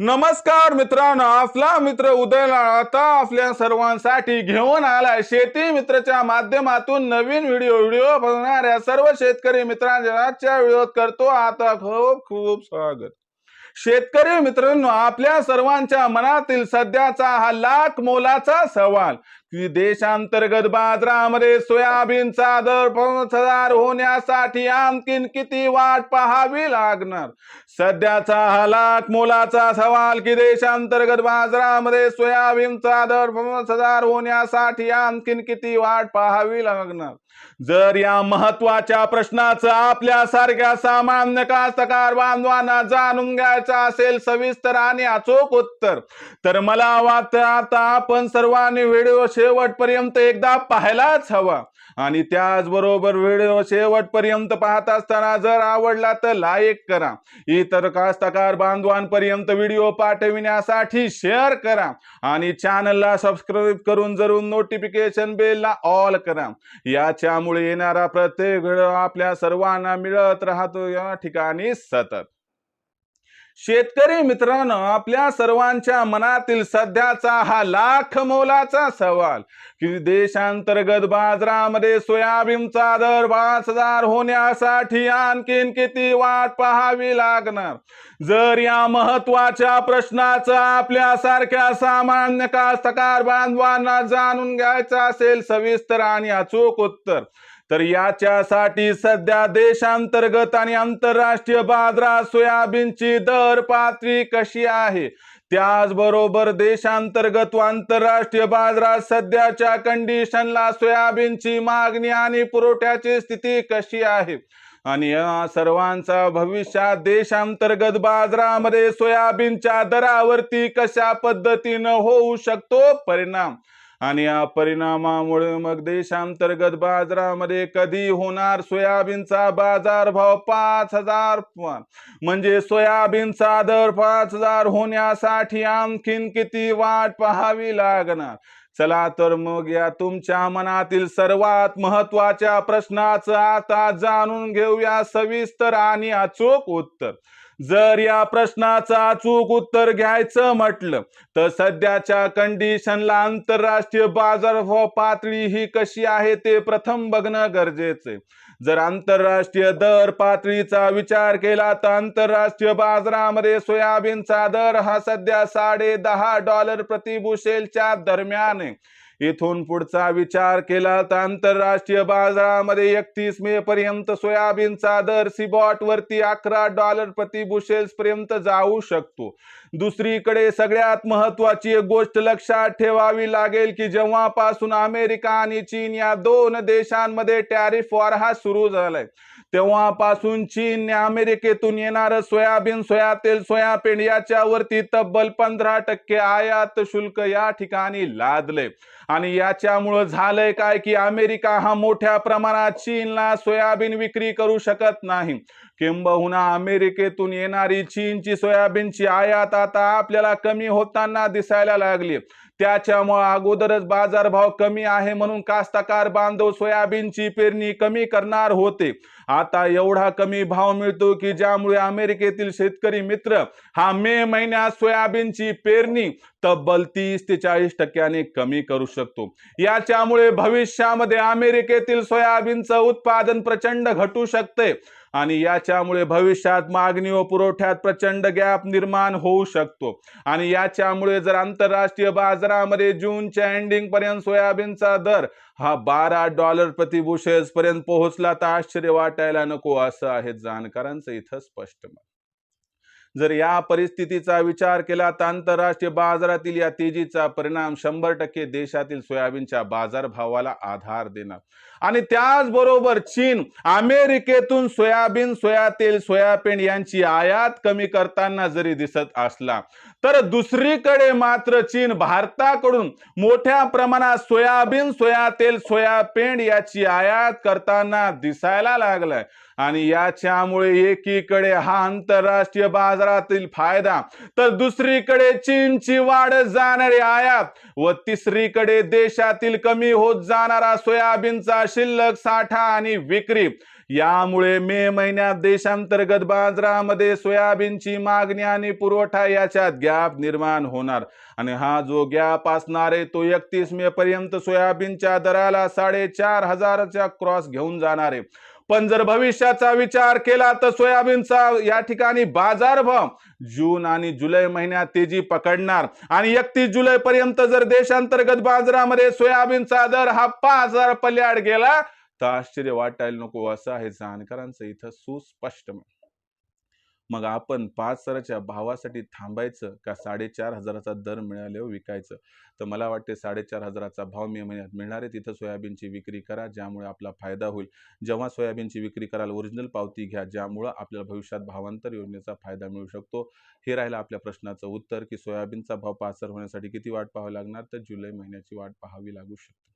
नमस्कार मित्रांनो आपला मित्र उदयला आता आपल्या सर्वांसाठी घेऊन आलाय. शेती मित्रच्या माध्यमातून नवीन व्हिडिओ व्हिडिओ बघणाऱ्या सर्व शेतकरी मित्रांच्या आजच्या व्हिडिओत करतो. आता खूप खूप स्वागत. शेतकरी मित्रांनो आपल्या सर्वांच्या मनातील सध्याचा हा लाख मोलाचा सवाल. की देशांतर्गत बाजारामध्ये सोयाबीनचा दर पाच हजार होण्यासाठी आणखीन किती वाट पाहावी लागणार? सध्याचा हालात मोलाचा सवाल की देशांतर्गत बाजारामध्ये सोयाबीनचा दर पाच हजार होण्यासाठी आणखीन किती वाट पाहावी लागणार? जर या महत्त्वाच्या प्रश्नाचं आपल्यासारख्या सामान्य कास्तकार बांधवांना जाणून घ्यायचं असेल सविस्तर आणि अचूक उत्तर तर मला वाटतं आता आपण सर्वांनी व्हिडिओ शेवटपर्यंत एकदा पाहायलाच हवा. आणि त्याचबरोबर व्हिडिओ शेवटपर्यंत पाहत असताना जर आवडला तर लाईक करा. इतर कास्तकार बांधवांपर्यंत व्हिडिओ पाठविण्यासाठी शेअर करा. आणि चॅनलला सबस्क्राईब करून जरूर नोटिफिकेशन बेलला ऑल करा. याच्यामुळे येणारा प्रत्येक व्हिडिओ आपल्या सर्वांना मिळत राहतो. या ठिकाणी सतत. शेतकरी मित्रांनो आपल्या सर्वांच्या मनातील सध्याचा हा लाख मोलाचा सवाल की देशांतर्गत बाजारामध्ये सोयाबीनचा दर पाच हजार होण्यासाठी आणखीन किती वाट पाहावी लागणार? जर या महत्त्वाच्या प्रश्नाचं आपल्यासारख्या सामान्य कास्तकार बांधवांना जाणून घ्यायचं असेल सविस्तर आणि अचूक उत्तर तर याच्यासाठी सध्या देशांतर्गत आणि आंतरराष्ट्रीय बाजारात सोयाबीनची दर पातळी कशी आहे? त्याचबरोबर देशांतर्गत व आंतरराष्ट्रीय बाजारात सध्याच्या कंडिशनला सोयाबीनची मागणी आणि पुरवठ्याची स्थिती कशी आहे? आणि या सर्वांचा भविष्यात देशांतर्गत बाजारामध्ये सोयाबीनच्या दरावरती कशा पद्धतीनं होऊ शकतो परिणाम? आणि या परिणामामुळे मग देशांतर्गत बाजारामध्ये कधी होणार सोयाबीनचा बाजार भाव पाच हजार म्हणजे सोयाबीनचा दर पाच हजार होण्यासाठी आणखीन किती वाट पाहावी लागणार? चला तर मग या तुमच्या मनातील सर्वात महत्त्वाच्या प्रश्नाचं आता जाणून घेऊया सविस्तर आणि अचूक उत्तर. जर या प्रश्नाचं अचूक उत्तर घ्यायचं म्हटलं तर सध्याच्या कंडिशनला आंतरराष्ट्रीय बाजार हो पातळी ही कशी आहे ते प्रथम बघणं गरजेचे जर आंतरराष्ट्रीय दर पातळीचा विचार केला तर आंतरराष्ट्रीय बाजारामध्ये सोयाबीनचा दर हा सध्या साडे दहा डॉलर प्रतिबुशेलच्या दरम्यान आहे. इथून पुढचा विचार केला तर आंतरराष्ट्रीय बाजारामध्ये एकतीस मे पर्यंत सोयाबीनचा दर सिबॉट वरती अकरा डॉलर प्रति बुशेल्स पर्यंत जाऊ शकतो. दुसरीकडे सगळ्यात महत्वाची एक गोष्ट लक्षात ठेवावी लागेल की जेव्हापासून अमेरिका आणि चीन या दोन देशांमध्ये टॅरिफ वॉर हा सुरू झालाय तेव्हापासून चीनने अमेरिकेतून येणारं सोयाबीन सोया तेल सोयाबीन याच्यावरती तब्बल पंधरा टक्के आयात शुल्क या ठिकाणी लादले आणि याच्यामुळं झालंय काय की अमेरिका हा मोठ्या प्रमाणात चीनला सोयाबीन विक्री करू शकत नाही. किंबहुना अमेरिकेतून येणारी चीनची सोयाबीनची आयात आता आपल्याला कमी होताना दिसायला लागली. त्याच्यामुळे अगोदरच बाजारभाव कमी आहे म्हणून कास्तकार बांधव सोयाबीनची पेरणी कमी करणार होते. आता एवढा कमी भाव मिळतो की ज्यामुळे अमेरिकेतील शेतकरी मित्र हा मे महिन्यात सोयाबीनची पेरणी तब्बल तीस ते चाळीस टक्क्याने कमी करू शकतो. याच्यामुळे भविष्यामध्ये अमेरिकेतील सोयाबीनचं उत्पादन प्रचंड घटू शकते. आणि याच्यामुळे भविष्यात मागणी व पुरवठ्यात प्रचंड गॅप निर्माण होऊ शकतो. आणि याच्यामुळे जर आंतरराष्ट्रीय बाजारामध्ये जूनच्या एंडिंग पर्यंत सोयाबीनचा दर हा बारा डॉलर प्रति पर्यंत पोहोचला तर आश्चर्य वाटायला नको असं आहे जाणकारांचं इथं स्पष्ट मत. जर या परिस्थितीचा विचार केला तर आंतरराष्ट्रीय बाजारातील या तेजीचा परिणाम शंभर टक्के देशातील सोयाबीनच्या बाजारभावाला आधार देणार. आणि त्याचबरोबर चीन अमेरिकेतून सोयाबीन सोया तेल सोयाबीन यांची आयात कमी करताना जरी दिसत असला तर दुसरीकडे मात्र चीन भारताकडून मोठ्या प्रमाणात सोयाबीन सोया तेल सोयाबीन याची आयात करताना दिसायला लागलाय. आणि याच्यामुळे एकीकडे हा आंतरराष्ट्रीय बाजारातील फायदा तर दुसरीकडे चीनची वाढ जाणारी आयात व तिसरीकडे देशातील कमी होत जाणारा सोयाबीनचा शिल्लक साठा आणि विक्री. यामुळे मे महिन्यात देशांतर्गत बाजारामध्ये सोयाबीनची मागणी आणि पुरवठा याच्यात गॅप निर्माण होणार. आणि हा जो गॅप असणार आहे तो एकतीस मे पर्यंत सोयाबीनच्या दराला साडेचार हजारचा क्रॉस घेऊन जाणार आहे. पण जर भविष्याचा विचार केला तर सोयाबीनचा या ठिकाणी बाजारभाव जून आणि जुलै महिन्यात तेजी पकडणार. आणि एकतीस जुलै पर्यंत जर देशांतर्गत बाजारामध्ये सोयाबीनचा दर हा पाच हजार पल्याड गेला तर आश्चर्य वाटायला नको हो, असं आहे जाणकारांचं इथं सुस्पष्ट मग आपण पाच हजाराच्या भावासाठी थांबायचं का साडेचार हजाराचा दर मिळाल्यावर विकायचं? तर मला वाटते साडेचार हजाराचा भाव मे महिन्यात मिळणार आहे. तिथं सोयाबीनची विक्री करा ज्यामुळे आपला फायदा होईल. जेव्हा सोयाबीनची विक्री कराल ओरिजिनल पावती घ्या ज्यामुळं आपल्याला भविष्यात भावांतर योजनेचा फायदा मिळू शकतो. हे राहिलं आपल्या प्रश्नाचं उत्तर की सोयाबीनचा भाव पाच हजार होण्यासाठी किती वाट पाहावी लागणार? तर जुलै महिन्याची वाट पाहावी लागू शकते.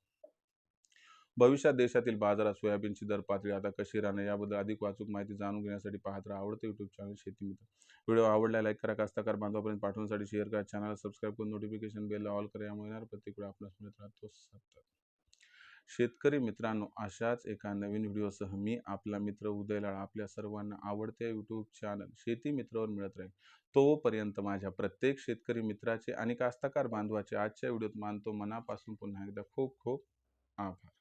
भविष्यात देशातील बाजारात सोयाबीनची दर पातळी आता कशी राहणार याबद्दल अधिक वाचूक माहिती जाणून घेण्यासाठी पाहत राहा. आवडते युट्यूब चॅनल शेती मित्र. व्हिडिओ आवडला लाईक करा. कास्ताकार बांधवापर्यंत पाठवण्यासाठी शेअर करा. चॅनल सबस्क्राईब करून नोटिफिकेशन बेल ऑल करा. यामुळे येणार प्रत्येक वेळा मिळत राहतो सतत. शेतकरी मित्रांनो अशाच एका नवीन व्हिडिओसह मी आपला मित्र उदयलाळ आपल्या सर्वांना आवडत्या यूट्यूब चॅनल शेती मित्रावर मिळत राहील. तोपर्यंत माझ्या प्रत्येक शेतकरी मित्राचे आणि कास्तकार बांधवाचे आजच्या व्हिडिओत मानतो मनापासून पुन्हा एकदा खूप खूप आभार.